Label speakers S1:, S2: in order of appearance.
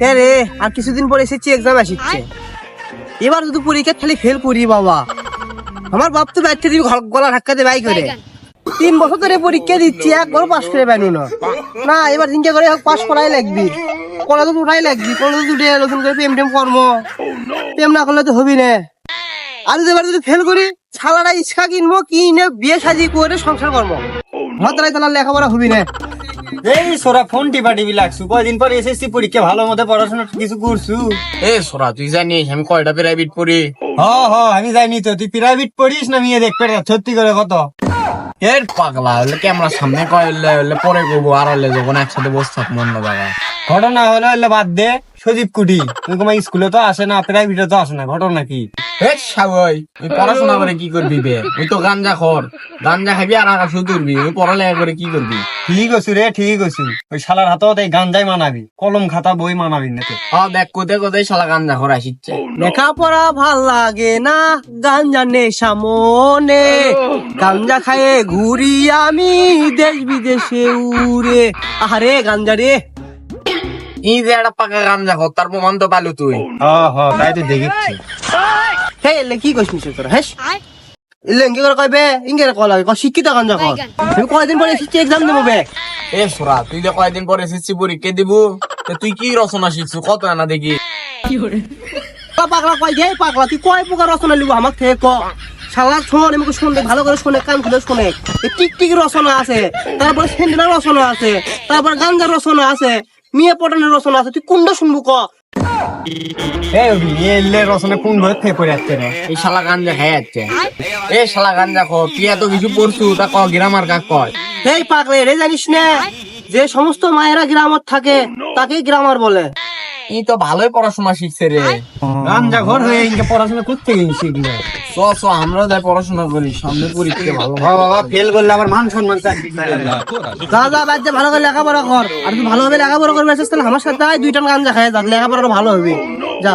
S1: হ্যাঁ রে, আর কিছুদিন পরে এসেছি এক্সাম আসিচ্ছে। এবার যদি পরীক্ষা খালি ফেল করি বাবা। আমার বাপ তো ব্যাটে গলা ধাক্কা দিয়ে, বাই করে। তিন বছর ধরে পরীক্ষা দিচ্ছি একবার পাস করে পাইনি না। না, এবার চিন্তা করে পাস করাই লাগবি। কলেজ উঠাই লাগবি কলেজ উঠে নতুন করে প্রেম টেম কর্ম প্রেম না করলে তো হবি না। আর যদি এবার যদি ফেল করি ছালারা ইচ্ছা কিনবো, কিনে বিয়ে সাজি করে সংসার কর্ম ভদ্রাই তাহলে লেখাপড়া হবি না।
S2: এই সোরা ফোন টিপা টিপি লাগছু। কয়দিন পর এসএসসি পরীক্ষা ভালো মতো পড়াশোনা কিছু করছু?
S3: এ সোরা তুই জানিস আমি কয়টা প্রাইভেট পড়ি?
S2: হ হ আমি জানি তো তুই প্রাইভেট পড়িস না মেয়ে দেখতে সত্যি করে কত?
S3: এর পাগলা হলে ক্যামেরার সামনে কয় হলে পরে করব আর হলে যখন একসাথে বসে থাকব অন্য জায়গায়।
S2: ঘটনা হলো হলে বাদ দে সজীব কুটি। তুই তোমার স্কুলে তো আসে না প্রাইভেটে তো আসে না ঘটনা কি?
S3: সাবই পড়াশোনা করে কি করবি বে? তুই তো গাঞ্জা খর। গাঞ্জা খাবি আর আকাশ তুলবি তুই পড়ালেখা করে কি করবি?
S2: ঠিক আছে রে ঠিক আছে ওই শালার হাতত এই গাঞ্জাই মানাবি কলম খাতা বই মানাবি না তো।
S3: হ দেখ কোথায় কোথায় শালা গাঞ্জা খর আসিচ্ছে।
S1: লেখাপড়া ভালো লাগে না গাঞ্জা নেশা মনে। গাঞ্জা খায়ে ঘুরি আমি দেশ বিদেশে উড়ে। আহারে গাঞ্জা রে।
S3: ই যে একটা পাকা গাঞ্জা খর তার প্রমাণ তো পালু তুই।
S2: হ তাই তো দেখিচ্ছি
S1: হে এলে কি কইছিস নিশ্চয় তোরা হেস? এলে ইঙ্গে করে কইবে? ইঙ্গে করে কলা ক শিক্ষিত গাঞ্জা কর তুমি কয়দিন পরে এসেছি এক্সাম দেবো বে?
S3: এ সোরা তুই যে কয়দিন পরে এসেছি পরীক্ষা দিব। তুই কি রচনা শিখছু কত আনা দেখি।
S1: তা পাগলা কয় যে পাগলা তুই কয় প্রকার রচনা লিখব আমাকে থেকে ক? শালা শোন আমাকে শুনতে ভালো করে শুনে কান খুলে শুনে। এই টিকটিকি রচনা আছে তারপরে সেন্ডেলের রচনা আছে তারপর গাঞ্জার রচনা আছে। মিয়া পটানের রচনা আছে তুই কোনটা শুনব ক?
S2: এই অভি এলে রসনে কোন ঘর থেকে পড়ে আসছে রে?
S3: এই শালা গাঞ্জা খাই যাচ্ছে এ শালা গাঞ্জা খর তুই এত কিছু পড়ছু তা ক গ্রামার কাক কয়?
S1: এই পাগলে রে জানিস না যে সমস্ত মায়েরা গ্রামার থাকে তাকে গ্রামার বলে।
S3: এই তো ভালোই পড়াশোনা শিখছে রে।
S2: গাঞ্জা ঘর হয়ে পড়াশোনা করতে শিখলে।
S3: চ চ আমরা যাই পড়াশোনা করি সামনে পরীক্ষা ভালো
S2: বাবা ফেল করলে আমার মান সম্মান
S1: যা যা বাদ দে, ভালো করে লেখাপড়া কর। আর তুই ভালোভাবে লেখাপড়া করবে আসিস তাহলে আমার সাথে দুইটা গান দেখায় যা লেখাপড়া ভালো হবে। যা